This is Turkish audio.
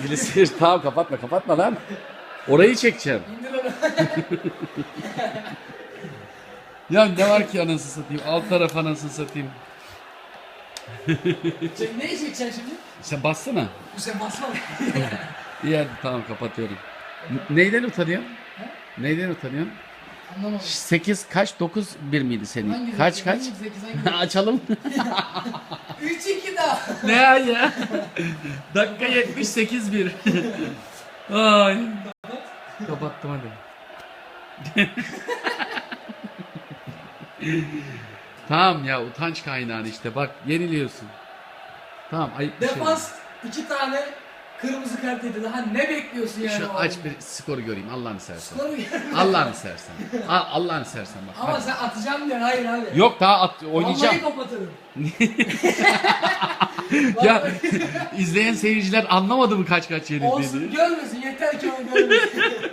Çizgili seyir. Tamam kapatma kapatma lan. Orayı çekeceğim. İndir onu. Ya ne var ki anasını satayım. Alt taraf anasını satayım. Çek, neyi çekeceksin şimdi? Sen bassana. Sen basma. İyi hadi tamam kapatıyorum. N- Neyden utanıyorsun? Neyden utanıyorsun? Anlamadım. 8 kaç? 9 1 miydi senin? Hangi kaç zeki, kaç? hangi zeki, hangi- Açalım. 3-2 daha. ne ya ya? Dakika 78 1. Ay. Kapattım hadi. tamam ya utanç kaynağını işte bak yeniliyorsun. Tamam ayıp bir şey. Defans 2 tane kırmızı kart yedi. Daha ne bekliyorsun yani? Şu o aç bir skoru göreyim Allah'ını seversen. Skoru Allah'ını seversen. Al- Allah'ını seversen bak. Ama Hadi. sen atacağım diyorsun. Hayır abi. Yok daha at, oynayacağım. Vallahi kapatırım. Ya izleyen seyirciler anlamadı mı kaç kaç yenildiğini? Olsun görmesin. Yeter ki onu görmesin.